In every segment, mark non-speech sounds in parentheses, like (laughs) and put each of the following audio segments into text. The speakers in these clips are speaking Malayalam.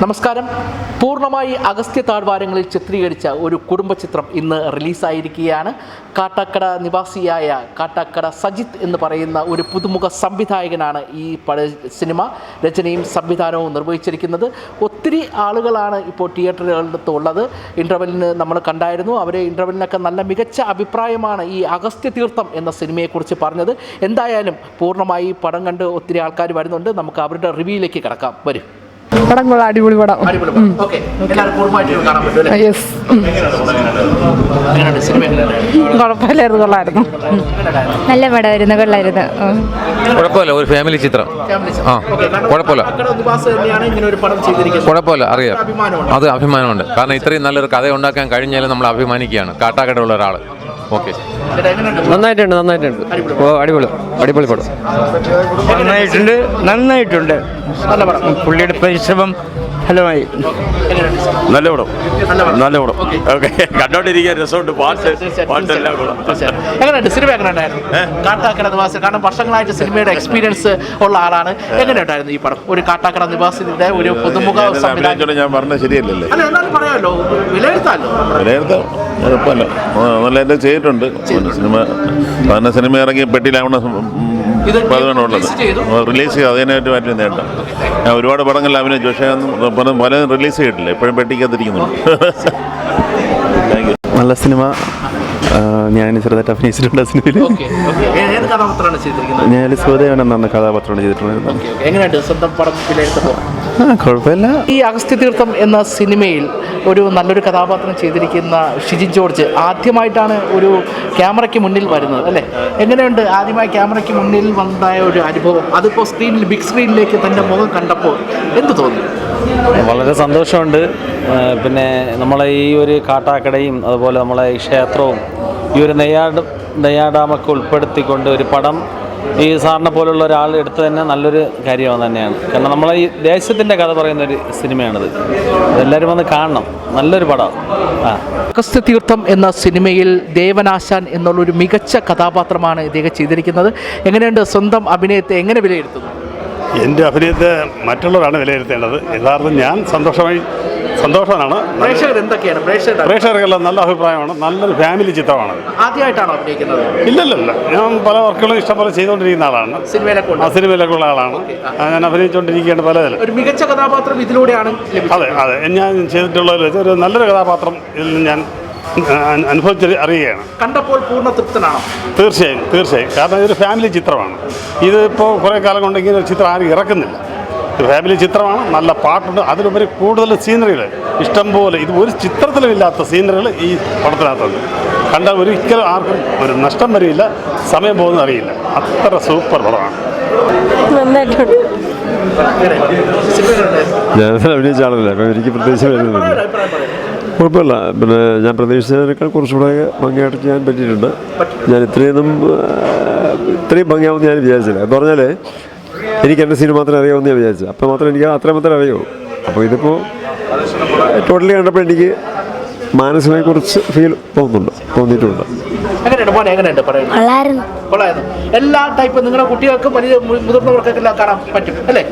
നമസ്കാരം. പൂർണമായി അഗസ്ത്യ താഴ്വാരങ്ങളിൽ ചിത്രീകരിച്ച ഒരു കുടുംബ ചിത്രം ഇന്ന് റിലീസായിരിക്കുകയാണ്. കാട്ടാക്കട നിവാസിയായ കാട്ടാക്കട സജിത്ത് എന്ന് പറയുന്ന ഒരു പുതുമുഖ സംവിധായകനാണ് ഈ പഴ സിനിമ. രചനയും സംവിധാനവും നിർവഹിച്ചിരിക്കുന്നത് ഒത്തിരി ആളുകളാണ് ഇപ്പോൾ തിയേറ്ററുകളിലത്ത് ഉള്ളത് ഇന്റർവെല്ലിന് നമ്മൾ കണ്ടായിരുന്നു. അവരെ ഇന്റർവെല്ലിനൊക്കെ നല്ല മികച്ച അഭിപ്രായമാണ് ഈ അഗസ്ത്യ തീർത്ഥം എന്ന സിനിമയെക്കുറിച്ച് പറഞ്ഞത്. എന്തായാലും പൂർണമായി പടം കണ്ട് ഒത്തിരി ആൾക്കാർ വരുന്നുണ്ട്. നമുക്ക് അവരുടെ റിവ്യൂയിലേക്ക് കിടക്കാം. വരും. പടം. കൊള്ളാം അടിപൊളി പടം. യെസ് കുഴപ്പമില്ലായിരുന്നു കൊള്ളായിരുന്നു. നല്ല പടമായിരുന്നു കൊള്ളായിരുന്നു. കുഴപ്പമില്ല ഒരു ഫാമിലി ചിത്രം. ആ കുഴപ്പമില്ല. കുഴപ്പമില്ല അറിയാം. അത് അഭിമാനമുണ്ട്. കാരണം ഇത്രയും നല്ലൊരു കഥ ഉണ്ടാക്കാൻ കഴിഞ്ഞാൽ നമ്മൾ അഭിമാനിക്കുകയാണ്. കാട്ടാക്കടയുള്ള ഒരാൾ ഓക്കെ. നന്നായിട്ടുണ്ട് നന്നായിട്ടുണ്ട്. ഓ അടിപൊളി. അടിപൊളി പടം. നന്നായിട്ടുണ്ട് നന്നായിട്ടുണ്ട്. നല്ല പടം. പുള്ളിയുടെ പരിശ്രമം ഫലമായി. എങ്ങനെയുണ്ട് നല്ല പടം. നല്ല പടം. ഓക്കേ. കണ്ടോണ്ടിരിക്കാൻ രസമുണ്ട്. പാട്ട് പാട്ടെല്ലാം. എങ്ങനെയുണ്ട്? സിനിമ എങ്ങനെയുണ്ടായിരുന്നു? കാട്ടാക്കട നിവാസി കാരണം വർഷങ്ങളായിട്ട് സിനിമയുടെ എക്സ്പീരിയൻസ് ഉള്ള ആളാണ്. എങ്ങനെയുണ്ടായിരുന്നു ഈ പടം? ഒരു കാട്ടാക്കട നിവാസിന്റെ ഒരു പുതുമുഖ ഞാൻ പറഞ്ഞ ശരിയല്ലല്ലേ? പറയാമല്ലോ വിലയിരുത്താമല്ലോ വിലയിരുത്താം. കുഴപ്പമില്ല ആ, നല്ല എന്റെ ചെയ്തിട്ടുണ്ട്. സിനിമ സാധാരണ സിനിമ ഇറങ്ങി പെട്ടിയിലാവണ പതിവാണുള്ളത്? റിലീസ് ചെയ്ത്. അതിനായിട്ട് മാറ്റി നേട്ടം ഞാൻ ഒരുപാട് പടങ്ങളിൽ അഭിനയിച്ചു. പക്ഷേ പലതും റിലീസ് ചെയ്തിട്ടില്ല. എപ്പോഴും പെട്ടിക്കകത്തിരിക്കുന്നുണ്ട് താങ്ക് യു നല്ല സിനിമ. ഞാൻ ചെറുതായിട്ട് അഭിനയിച്ചിട്ടുണ്ട് ആ സിനിമയിൽ ഞാൻ ഏത് കഥാപാത്രമാണ് ചെയ്തിരിക്കുന്നത്? ഞാൻ സുഹൃദേവൻ എന്ന കഥാപാത്രമാണ് ചെയ്തിട്ടുണ്ടായിരുന്നത്. കുഴപ്പമില്ല. ഈ അഗസ്ത്യതീർത്ഥം എന്ന സിനിമയിൽ ഒരു നല്ലൊരു കഥാപാത്രം ചെയ്തിരിക്കുന്ന ഷിജിൻ ജോർജ് ആദ്യമായിട്ടാണ് ഒരു ക്യാമറയ്ക്ക് മുന്നിൽ വരുന്നത് അല്ലേ? എങ്ങനെയുണ്ട് ആദ്യമായി ക്യാമറയ്ക്ക് മുന്നിൽ വന്നതായ ഒരു അനുഭവം? അതിപ്പോൾ സ്ക്രീനിൽ ബിഗ് സ്ക്രീനിലേക്ക് തന്റെ മുഖം കണ്ടപ്പോൾ എന്ത് തോന്നി? വളരെ സന്തോഷമുണ്ട്. പിന്നെ നമ്മളെ ഈ ഒരു കാട്ടാക്കടയും അതുപോലെ നമ്മളെ ഈ ക്ഷേത്രവും ഈ ഒരു നെയ്യാട് നെയ്യാടാമൊക്കെ ഉൾപ്പെടുത്തിക്കൊണ്ട് ഒരു പടം ഈ സാറിനെ പോലുള്ള ഒരാൾ എടുത്ത് തന്നെ നല്ലൊരു കാര്യമാണ് തന്നെയാണ്. കാരണം നമ്മളെ ഈ ദേശത്തിന്റെ കഥ പറയുന്ന ഒരു സിനിമയാണിത്. എല്ലാവരും വന്ന് കാണണം. നല്ലൊരു പടം. ആ. അഗസ്ത്യതീർത്ഥം എന്ന സിനിമയിൽ ദേവനാശാൻ എന്നുള്ളൊരു മികച്ച കഥാപാത്രമാണ് ഇദ്ദേഹം ചെയ്തിരിക്കുന്നത്. എങ്ങനെയുണ്ട് സ്വന്തം അഭിനയത്തെ എങ്ങനെ വിലയിരുത്തുന്നു? എന്റെ അഭിനയത്തെ മറ്റുള്ളവരാണ് വിലയിരുത്തേണ്ടത്. യഥാർത്ഥം ഞാൻ സന്തോഷമായി സന്തോഷമാണ്. പ്രേക്ഷകർ എന്തൊക്കെയാണ്? പ്രേക്ഷകർ പ്രേക്ഷകർക്കെല്ലാം നല്ല അഭിപ്രായമാണ്. നല്ലൊരു ഫാമിലി ചിത്രമാണ് ആദ്യമായിട്ടാണോ അഭിനയിക്കുന്നത്? ഇല്ലല്ലല്ല. ഞാൻ പല വർക്കുകളും ഇഷ്ടംപോലെ ചെയ്തുകൊണ്ടിരിക്കുന്ന ആളാണ്. സിനിമയിലൊക്കെ ആ സിനിമയിലൊക്കെ ഉള്ള ആളാണ്. ഞാൻ അഭിനയിച്ചുകൊണ്ടിരിക്കുകയാണ് പലതിലും. ഒരു മികച്ച കഥാപാത്രം ഇതിലൂടെയാണ് അതെ അതെ. ഞാൻ ചെയ്തിട്ടുള്ളതിൽ വെച്ച് ഒരു നല്ലൊരു കഥാപാത്രം ഇതിൽ ഞാൻ അനുഭവിച്ച് അറിയുകയാണ്. കണ്ടപ്പോൾ പൂർണ തൃപ്തനാണ്? തീർച്ചയായും തീർച്ചയായും. കാരണം ഇതൊരു ഫാമിലി ചിത്രമാണ്. ഇതിപ്പോൾ കുറേ കാലം കൊണ്ടെങ്കിൽ ചിത്രം ആരും ഇറക്കുന്നില്ല. ഫാമിലി ചിത്രമാണ് നല്ല പാട്ടുണ്ട്. അതിലുപരി കൂടുതൽ സീനറികൾ ഇഷ്ടംപോലെ ഇത് ഒരു ചിത്രത്തിലും ഇല്ലാത്ത സീനറികൾ ഈ പടത്തിനകത്തുണ്ട്. കണ്ടാൽ ഒരിക്കലും ആർക്കും ഒരു നഷ്ടം വരില്ല സമയം പോകുന്നത് അറിയില്ല. അത്ര സൂപ്പർ പടമാണ്. ഞാൻ അഭിനയിച്ച ആളല്ല അപ്പം എനിക്ക് പ്രത്യേകിച്ച് വരുന്നില്ല കുഴപ്പമില്ല. പിന്നെ ഞാൻ പ്രതീക്ഷിച്ചതിനേക്കാൾ കുറച്ചുകൂടെ ഭംഗിയായിട്ട് ചെയ്യാൻ പറ്റിയിട്ടുണ്ട്. ഞാൻ ഇത്രയൊന്നും ഇത്രയും ഭംഗിയാവുമെന്ന് ഞാൻ വിചാരിച്ചില്ല. എന്ന് പറഞ്ഞാൽ എനിക്ക് എന്റെ സിനിമ മാത്രമേ അറിയാമെന്ന് ഞാൻ വിചാരിച്ചു അപ്പോൾ മാത്രമേ എനിക്ക് അത്ര മാത്രമേ അറിയൂ. അപ്പോൾ ഇതിപ്പോൾ ടോട്ടലി കണ്ടപ്പോൾ എനിക്ക് മാനസികമായി കുറിച്ച് ഫീൽ തോന്നുന്നുണ്ട്. തോന്നിയിട്ടുണ്ട്. എങ്ങനെയുണ്ട് മോനെ എങ്ങനെയുണ്ട്? പറയുന്നത് കൊള്ളായിരുന്നു. എല്ലാ ടൈപ്പും നിങ്ങളുടെ കുട്ടികൾക്കും വലിയ മുതിർന്നവർക്കൊക്കെ എല്ലാം കാണാൻ പറ്റും അല്ലേ?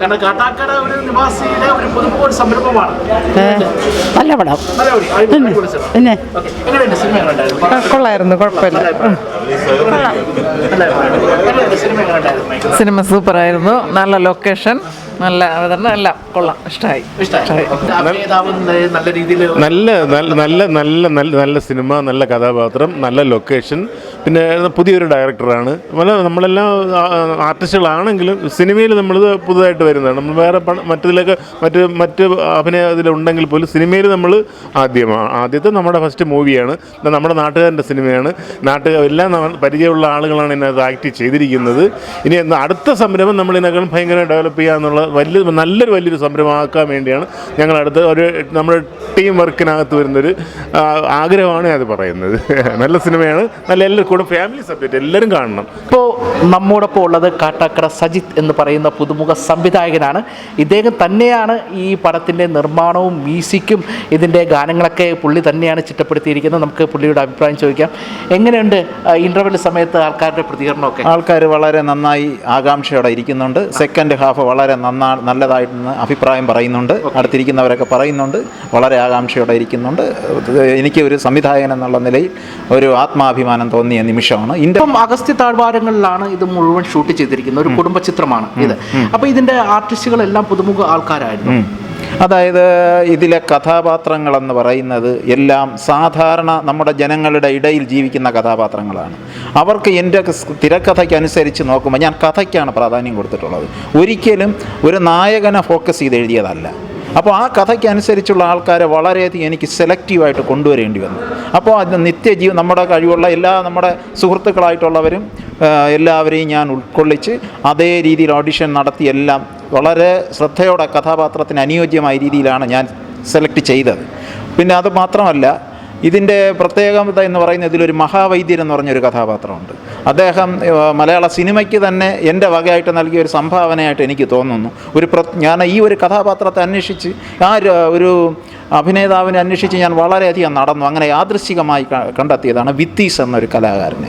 കാരണം കാട്ടാക്കട ഒരു നിവാസിയുടെ ഒരു പുതുമുഖ സംരംഭമാണ് നല്ല പടം. സിനിമ. പിന്നെ. ഓക്കേ. എങ്ങനെയുണ്ട് സിനിമ കൊള്ളായിരുന്നു കുഴപ്പമില്ല? സിനിമ സൂപ്പറായിരുന്നു. നല്ല ലൊക്കേഷൻ നല്ല അവതരണം എല്ലാം കൊള്ളാം. ഇഷ്ടമായി നല്ല നല്ല നല്ല നല്ല നല്ല സിനിമ നല്ല കഥാപാത്രം നല്ല ലൊക്കേഷൻ പിന്നെ പുതിയൊരു ഡയറക്ടറാണ്. പല നമ്മളെല്ലാം ആർട്ടിസ്റ്റുകളാണെങ്കിലും സിനിമയിൽ നമ്മളിത് പുതുതായിട്ട് വരുന്നതാണ്. നമ്മൾ വേറെ മറ്റതിലൊക്കെ മറ്റ് മറ്റ് അഭിനയ ഇതിലുണ്ടെങ്കിൽ പോലും സിനിമയിൽ നമ്മൾ ആദ്യമാണ് ആദ്യത്തെ നമ്മുടെ ഫസ്റ്റ് മൂവിയാണ്. നമ്മുടെ നാട്ടുകാരന്റെ സിനിമയാണ്. നാട്ടുകാർ എല്ലാം പരിചയമുള്ള ആളുകളാണ് ഇതിനകത്ത് ആക്ട് ചെയ്തിരിക്കുന്നത്. ഇനി അടുത്ത സംരംഭം നമ്മൾ ഇതിനകം ഭയങ്കര ഡെവലപ്പ് ചെയ്യുക എന്നുള്ള വലിയ നല്ലൊരു വലിയൊരു സംരംഭമാക്കാൻ വേണ്ടിയാണ് ഞങ്ങൾ അടുത്ത ഒരു നമ്മുടെ ടീം വർക്കിനകത്ത് വരുന്നൊരു ആഗ്രഹമാണ് അത് പറയുന്നത്. (laughs) നല്ല സിനിമയാണ്. നല്ല എല്ലാവർക്കും കൂടെ ഫാമിലി സബ്ജക്റ്റ് എല്ലാവരും കാണണം. ഇപ്പോൾ നമ്മോടൊപ്പം ഉള്ളത് കാട്ടാക്കട സജിത്ത് എന്ന് പറയുന്ന പുതുമുഖ സംവിധായകനാണ്. ഇദ്ദേഹം തന്നെയാണ് ഈ പടത്തിന്റെ നിർമ്മാണവും മ്യൂസിക്കും ഇതിന്റെ ഗാനങ്ങളൊക്കെ പുള്ളി തന്നെയാണ് ചിട്ടപ്പെടുത്തിയിരിക്കുന്നത്. നമുക്ക് പുള്ളിയുടെ അഭിപ്രായം ചോദിക്കാം. എങ്ങനെയുണ്ട് ഇന്റർവെൽ സമയത്ത് ആൾക്കാരുടെ പ്രതികരണമൊക്കെ? ആൾക്കാർ വളരെ നന്നായി ആകാംക്ഷയോടെ ഇരിക്കുന്നുണ്ട്. സെക്കൻഡ് ഹാഫ് വളരെ നന്നാ നല്ലതായിട്ടെന്ന് അഭിപ്രായം പറയുന്നുണ്ട്. അടുത്തിരിക്കുന്നവരൊക്കെ പറയുന്നുണ്ട്. വളരെ ആകാംക്ഷയോടെ ഇരിക്കുന്നുണ്ട്. എനിക്ക് ഒരു സംവിധായകൻ എന്നുള്ള നിലയിൽ ഒരു ആത്മാഭിമാനം തോന്നിയ നിമിഷമാണ്. ഇന്ത്യ ഇപ്പം അഗസ്ത്യ താഴ്വാരങ്ങളിലാണ് ഇത് മുഴുവൻ ഷൂട്ട് ചെയ്തിരിക്കുന്നത്. ഒരു കുടുംബ ചിത്രമാണ് ഇത്. അപ്പോൾ ഇതിന്റെ ആർട്ടിസ്റ്റുകളെല്ലാം പുതുമുഖ ആൾക്കാരായിരുന്നു. അതായത് ഇതിലെ കഥാപാത്രങ്ങളെന്ന് പറയുന്നത് എല്ലാം സാധാരണ നമ്മുടെ ജനങ്ങളുടെ ഇടയിൽ ജീവിക്കുന്ന കഥാപാത്രങ്ങളാണ്. അവർക്ക് എന്റെ തിരക്കഥയ്ക്കനുസരിച്ച് നോക്കുമ്പോൾ ഞാൻ കഥയ്ക്കാണ് പ്രാധാന്യം കൊടുത്തിട്ടുള്ളത്. ഒരിക്കലും ഒരു നായകനെ ഫോക്കസ് ചെയ്ത് എഴുതിയതല്ല. അപ്പോൾ ആ കഥയ്ക്കനുസരിച്ചുള്ള ആൾക്കാരെ വളരെയധികം എനിക്ക് സെലക്റ്റീവായിട്ട് കൊണ്ടുവരേണ്ടി വന്നു. അപ്പോൾ അത് നിത്യജീവ നമ്മുടെ കഴിവുള്ള എല്ലാ നമ്മുടെ സുഹൃത്തുക്കളായിട്ടുള്ളവരും എല്ലാവരെയും ഞാൻ ഉൾക്കൊള്ളിച്ച് അതേ രീതിയിൽ ഓഡിഷൻ നടത്തി എല്ലാം വളരെ ശ്രദ്ധയോടെ കഥാപാത്രത്തിന് അനുയോജ്യമായ രീതിയിലാണ് ഞാൻ സെലക്ട് ചെയ്തത്. പിന്നെ അത് മാത്രമല്ല ഇതിന്റെ പ്രത്യേകത എന്ന് പറയുന്നത് ഇതിലൊരു മഹാവൈദ്യൻ എന്ന് പറഞ്ഞൊരു കഥാപാത്രമുണ്ട്. അദ്ദേഹം മലയാള സിനിമയ്ക്ക് തന്നെ എന്റെ വകയായിട്ട് നൽകിയ ഒരു സംഭാവനയായിട്ട് എനിക്ക് തോന്നുന്നു. ഒരു പ്ര ഞാൻ ഈ ഒരു കഥാപാത്രത്തെ അന്വേഷിച്ച് ആ ഒരു- അഭിനേതാവിനെ അന്വേഷിച്ച് ഞാൻ വളരെയധികം നടന്നു. അങ്ങനെ യാദൃശികമായി കണ്ടെത്തിയതാണ് വിത്തീസ് എന്നൊരു കലാകാരനെ.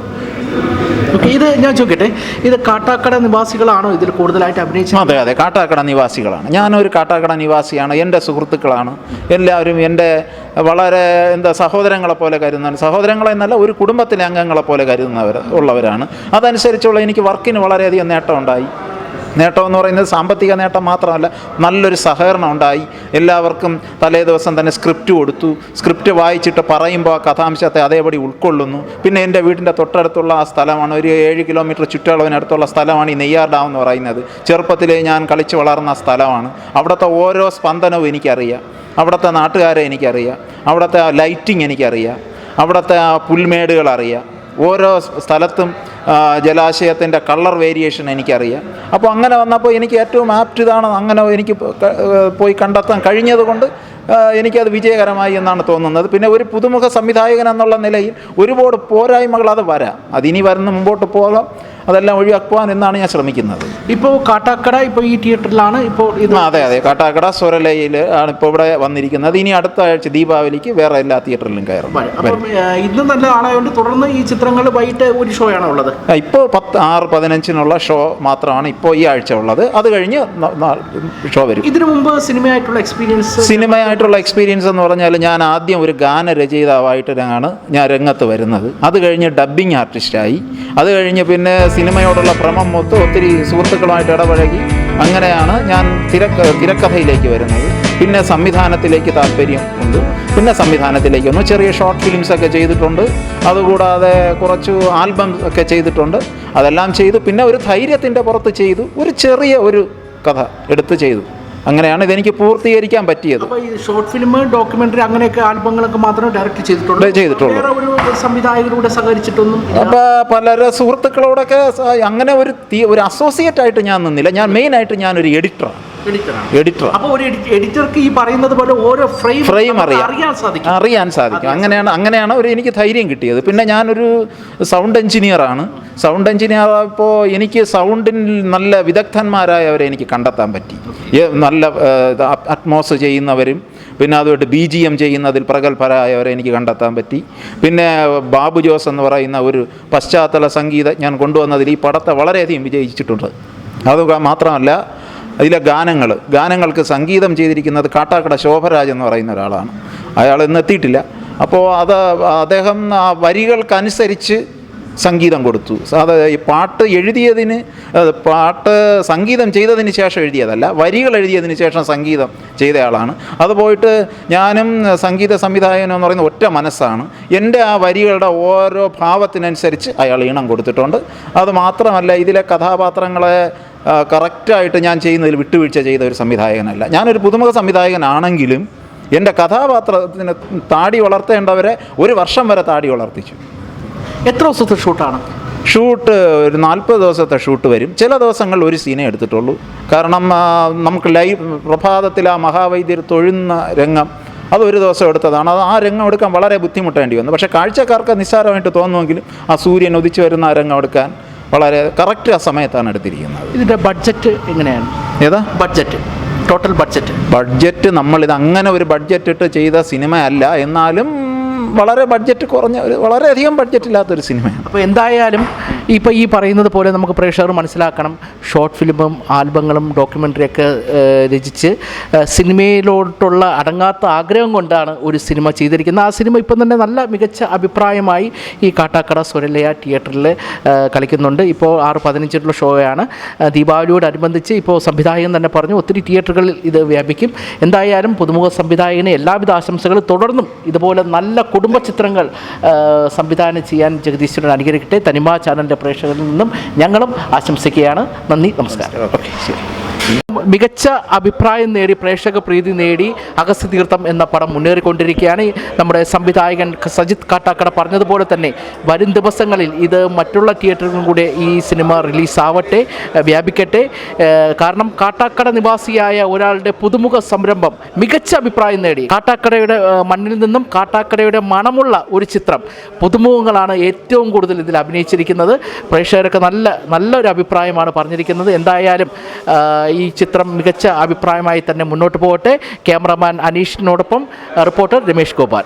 ഇത് ഞാൻ ചോദിക്കട്ടെ ഇത് കാട്ടാക്കട നിവാസികളാണോ ഇതിൽ കൂടുതലായിട്ട് അഭിനയിച്ചത്? അതെ അതെ കാട്ടാക്കട നിവാസികളാണ്. ഞാനൊരു കാട്ടാക്കട നിവാസിയാണ് എന്റെ സുഹൃത്തുക്കളാണ്. എല്ലാവരും എന്റെ വളരെ എന്താ സഹോദരങ്ങളെ പോലെ കരുതുന്ന സഹോദരങ്ങളെന്നല്ല ഒരു കുടുംബത്തിലെ അംഗങ്ങളെ പോലെ കരുതുന്നവർ ഉള്ളവരാണ്. അതനുസരിച്ചുള്ള എനിക്ക് വർക്കിന് വളരെയധികം നേട്ടമുണ്ടായി. നേട്ടം എന്ന് പറയുന്നത് സാമ്പത്തിക നേട്ടം മാത്രമല്ല നല്ലൊരു സഹകരണം ഉണ്ടായി. എല്ലാവർക്കും തലേ ദിവസം തന്നെ സ്ക്രിപ്റ്റ് കൊടുത്തു. സ്ക്രിപ്റ്റ് വായിച്ചിട്ട് പറയുമ്പോൾ ആ കഥാംശത്തെ അതേപടി ഉൾക്കൊള്ളുന്നു. പിന്നെ എന്റെ വീടിന്റെ തൊട്ടടുത്തുള്ള ആ സ്ഥലമാണ്. ഒരു ഏഴ് കിലോമീറ്റർ ചുറ്റളവിനടുത്തുള്ള സ്ഥലമാണ് ഈ നെയ്യാർ ഡാം എന്ന് പറയുന്നത്. ചെറുപ്പത്തിലേ ഞാൻ കളിച്ച് വളർന്ന സ്ഥലമാണ്. അവിടുത്തെ ഓരോ സ്പന്ദനവും എനിക്കറിയാം. അവിടുത്തെ നാട്ടുകാരെ എനിക്കറിയാം. അവിടുത്തെ ലൈറ്റിംഗ് എനിക്കറിയാം. അവിടുത്തെ ആ പുൽമേടുകൾ അറിയാം. ഓരോ സ്ഥലത്തും ജലാശയത്തിന്റെ കളർ വേരിയേഷൻ എനിക്കറിയാം. അപ്പോൾ അങ്ങനെ വന്നപ്പോൾ എനിക്ക് ഏറ്റവും ആപ്റ്റ് ഇതാണ് അങ്ങനെ എനിക്ക് പോയി കണ്ടെത്താൻ കഴിഞ്ഞതുകൊണ്ട് എനിക്കത് വിജയകരമായി എന്നാണ് തോന്നുന്നത്. പിന്നെ ഒരു പുതുമുഖ സംവിധായകൻ എന്നുള്ള നിലയിൽ ഒരുപാട് പോരായ്മകൾ അത് വരാം. അതിനി വരുന്ന മുമ്പോട്ട് പോകാം. അതെല്ലാം ഒഴിവാക്കുവാൻ എന്നാണ് ഞാൻ ശ്രമിക്കുന്നത്. ഇപ്പോൾ കാട്ടാക്കട ഇപ്പോൾ ഈ തിയേറ്ററിലാണ് ഇപ്പോൾ ഇത് അതെ അതെ. കാട്ടാക്കട സ്വരലയിൽ ആണ് ഇപ്പോൾ ഇവിടെ വന്നിരിക്കുന്നത്. ഇനി അടുത്ത ആഴ്ച ദീപാവലിക്ക് വേറെ എല്ലാ തിയേറ്ററിലും കയറും. ഇന്ന് നല്ല ആളായതുകൊണ്ട് തുടർന്ന് ഈ ചിത്രങ്ങൾ വൈകിട്ട് ഒരു ഷോ ആണോ ഉള്ളത്? ഇപ്പോൾ പത്ത് ആറ് പതിനഞ്ചിനുള്ള ഷോ മാത്രമാണ് ഇപ്പോൾ ഈ ആഴ്ച ഉള്ളത്. അത് കഴിഞ്ഞ് ഷോ വരും. ഇതിനു മുമ്പ് സിനിമയായിട്ടുള്ള എക്സ്പീരിയൻസ് സിനിമയായിട്ടുള്ള എക്സ്പീരിയൻസ് എന്ന് പറഞ്ഞാൽ ഞാൻ ആദ്യം ഒരു ഗാനരചയിതാവായിട്ടാണ് ഞാൻ രംഗത്ത് വരുന്നത്. അത് കഴിഞ്ഞ് ഡബ്ബിങ് ആർട്ടിസ്റ്റായി അത് കഴിഞ്ഞ് പിന്നെ സിനിമയോടുള്ള ഭ്രമം മൊത്തം ഒത്തിരി സുഹൃത്തുക്കളുമായിട്ട് ഇടപഴകി. അങ്ങനെയാണ് ഞാൻ തിരക്ക തിരക്കഥയിലേക്ക് വരുന്നത്. പിന്നെ സംവിധാനത്തിലേക്ക് താല്പര്യം ഉണ്ട്. പിന്നെ സംവിധാനത്തിലേക്ക് വന്നു. ചെറിയ ഷോർട്ട് ഫിലിംസ് ഒക്കെ ചെയ്തിട്ടുണ്ട്. അതുകൂടാതെ കുറച്ച് ആൽബം ഒക്കെ ചെയ്തിട്ടുണ്ട്. അതെല്ലാം ചെയ്തു. പിന്നെ ഒരു ധൈര്യത്തിന്റെ പുറത്ത് ചെയ്തു. ഒരു ചെറിയ ഒരു കഥ എടുത്ത് ചെയ്തു. അങ്ങനെയാണ് ഇതെനിക്ക് പൂർത്തീകരിക്കാൻ പറ്റിയത് ഷോർട്ട് ഫിലിം ഡോക്യുമെന്ററി അങ്ങനെയൊക്കെ ആൽബങ്ങളൊക്കെ മാത്രമേ ഡയറക്റ്റ് ചെയ്തിട്ടുള്ളൂ ചെയ്തിട്ടുള്ളൂ. സംവിധായകരുടെ സഹകരിച്ചിട്ടൊന്നും ഇല്ല. അപ്പോൾ പല സുഹൃത്തുക്കളോടൊക്കെ അങ്ങനെ ഒരു ഒരു അസോസിയേറ്റ് ആയിട്ട് ഞാൻ നിന്നില്ല ഞാൻ മെയിൻ ആയിട്ട് ഞാനൊരു എഡിറ്ററാണ് എഡിറ്റർ അപ്പോൾ ഒരു എഡിറ്റർക്ക് ഈ പറയുന്നത് പോലെ ഓരോ ഫ്രെയിം ഫ്രെയിം അറിയാൻ സാധിക്കും. അറിയാൻ സാധിക്കും. അങ്ങനെയാണ് അങ്ങനെയാണ് ഒരു എനിക്ക് ധൈര്യം കിട്ടിയത്. പിന്നെ ഞാനൊരു സൗണ്ട് എഞ്ചിനീയർ ആണ്. സൗണ്ട് എഞ്ചിനീയർ ഇപ്പോൾ എനിക്ക് സൗണ്ടിൽ നല്ല വിദഗ്ധന്മാരായവരെ എനിക്ക് കണ്ടെത്താൻ പറ്റി. നല്ല അറ്റ്മോസ് ചെയ്യുന്നവരും പിന്നെ അതുമായിട്ട് ബി ജി എം ചെയ്യുന്നതിൽ പ്രഗത്ഭരായവരെ എനിക്ക് കണ്ടെത്താൻ പറ്റി. പിന്നെ ബാബു ജോസ് എന്ന് പറയുന്ന ഒരു പശ്ചാത്തല സംഗീതം ഞാൻ കൊണ്ടുവന്നതിൽ ഈ പടത്തെ വളരെയധികം വിജയിച്ചിട്ടുണ്ട്. അത് മാത്രമല്ല അതിലെ ഗാനങ്ങൾ ഗാനങ്ങൾക്ക് സംഗീതം ചെയ്തിരിക്കുന്നത് കാട്ടാക്കട ശോഭരാജ് എന്ന് പറയുന്ന ഒരാളാണ്. അയാൾ ഇന്ന് എത്തിയിട്ടില്ല. അപ്പോൾ അത് അദ്ദേഹം ആ വരികൾക്കനുസരിച്ച് സംഗീതം കൊടുത്തു. അത് ഈ പാട്ട് എഴുതിയതിന് പാട്ട് സംഗീതം ചെയ്തതിന് ശേഷം എഴുതിയതല്ല വരികൾ എഴുതിയതിന് ശേഷം സംഗീതം ചെയ്തയാളാണ് അത് പോയിട്ട് ഞാനും സംഗീത സംവിധായകനും എന്ന് പറയുന്ന ഒറ്റ മനസ്സാണ്. എന്റെ ആ വരികളുടെ ഓരോ ഭാവത്തിനനുസരിച്ച് അയാൾ ഈണം കൊടുത്തിട്ടുണ്ട്. അത് മാത്രമല്ല ഇതിലെ കഥാപാത്രങ്ങളെ കറക്റ്റായിട്ട് ഞാൻ ചെയ്യുന്നതിൽ വിട്ടുവീഴ്ച ചെയ്ത ഒരു സംവിധായകനല്ല. ഞാനൊരു പുതുമുഖ സംവിധായകനാണെങ്കിലും എന്റെ കഥാപാത്രത്തിന് താടി വളർത്തേണ്ടവരെ ഒരു വർഷം വരെ താടി വളർത്തിച്ചു. എത്ര ദിവസത്തെ ഷൂട്ടാണ്? ഷൂട്ട് ഒരു നാൽപ്പത് ദിവസത്തെ ഷൂട്ട് വരും. ചില ദിവസങ്ങളിൽ ഒരു സീനേ എടുത്തിട്ടുള്ളൂ. കാരണം നമുക്ക് ലൈവ് പ്രഭാതത്തിൽ ആ മഹാവൈദ്യർ തൊഴുന്ന രംഗം അത് ഒരു ദിവസം എടുത്തതാണ്. അത് ആ രംഗം എടുക്കാൻ വളരെ ബുദ്ധിമുട്ടേണ്ടി വന്നു. പക്ഷേ കാഴ്ചക്കാർക്ക് നിസ്സാരമായിട്ട് തോന്നുമെങ്കിലും ആ സൂര്യൻ ഉദിച്ചു വരുന്ന ആ രംഗം എടുക്കാൻ വളരെ കറക്റ്റ് ആ സമയത്താണ് എടുത്തിരിക്കുന്നത്. ഇതിന്റെ ബഡ്ജറ്റ് എങ്ങനെയാണ്? ഏതാ? ബഡ്ജറ്റ് ടോട്ടൽ ബഡ്ജറ്റ് ബഡ്ജറ്റ് നമ്മളിത് അങ്ങനെ ഒരു ബഡ്ജറ്റ് ഇട്ട് ചെയ്ത സിനിമ അല്ല എന്നാലും വളരെ ബഡ്ജറ്റ് കുറഞ്ഞ ഒരു വളരെയധികം ബഡ്ജറ്റ് ഇല്ലാത്തൊരു സിനിമയാണ്. അപ്പോൾ എന്തായാലും ഇപ്പോൾ ഈ പറയുന്നത് പോലെ നമുക്ക് പ്രേക്ഷകർ മനസ്സിലാക്കണം. ഷോർട്ട് ഫിലിമും ആൽബങ്ങളും ഡോക്യുമെന്ററിയൊക്കെ രചിച്ച് സിനിമയിലോട്ടുള്ള അടങ്ങാത്ത ആഗ്രഹം കൊണ്ടാണ് ഒരു സിനിമ ചെയ്തിരിക്കുന്നത്. ആ സിനിമ ഇപ്പം തന്നെ നല്ല മികച്ച അഭിപ്രായമായി ഈ കാട്ടാക്കട സ്വരലയ തിയേറ്ററിൽ കളിക്കുന്നുണ്ട്. ഇപ്പോൾ ആറ് പതിനഞ്ചിലുള്ള ഷോയാണ്. ദീപാവലിയോടനുബന്ധിച്ച് ഇപ്പോൾ സംവിധായകൻ തന്നെ പറഞ്ഞു ഒത്തിരി തിയേറ്ററുകളിൽ ഇത് വ്യാപിക്കും. എന്തായാലും പുതുമുഖ സംവിധായകന് എല്ലാവിധ ആശംസകളും തുടർന്നും ഇതുപോലെ നല്ല കുടുംബ ചിത്രങ്ങൾ സംവിധാനം ചെയ്യാൻ ജഗദീശ്വരൻ അനുകരിക്കട്ടെ തനിമ ചാനലിന്റെ പ്രേക്ഷകരിൽ നിന്നും ഞങ്ങളും ആശംസിക്കുകയാണ്. നന്ദി നമസ്കാരം. ഓക്കെ ശരി. മികച്ച അഭിപ്രായം നേടി പ്രേക്ഷക പ്രീതി നേടി അഗസ്ത്യ തീർത്ഥം എന്ന പടം മുന്നേറിക്കൊണ്ടിരിക്കുകയാണ്. നമ്മുടെ സംവിധായകൻ സജിത് കാട്ടാക്കട പറഞ്ഞതുപോലെ തന്നെ വരും ദിവസങ്ങളിൽ ഇത് മറ്റുള്ള തിയേറ്ററുകളും കൂടെ ഈ സിനിമ റിലീസാവട്ടെ വ്യാപിക്കട്ടെ. കാരണം കാട്ടാക്കട നിവാസിയായ ഒരാളുടെ പുതുമുഖ സംരംഭം മികച്ച അഭിപ്രായം നേടി. കാട്ടാക്കടയുടെ മണ്ണിൽ നിന്നും കാട്ടാക്കടയുടെ മണമുള്ള ഒരു ചിത്രം പുതുമുഖങ്ങളാണ് ഏറ്റവും കൂടുതൽ ഇതിൽ അഭിനയിച്ചിരിക്കുന്നത്. പ്രേക്ഷകരൊക്കെ നല്ല നല്ലൊരു അഭിപ്രായമാണ് പറഞ്ഞിരിക്കുന്നത്. എന്തായാലും ഈ ചിത്രം മികച്ച അഭിപ്രായമായി തന്നെ മുന്നോട്ട് പോകട്ടെ. ക്യാമറമാൻ അനീഷിനോടൊപ്പം റിപ്പോർട്ടർ രമേഷ് ഗോപാൽ.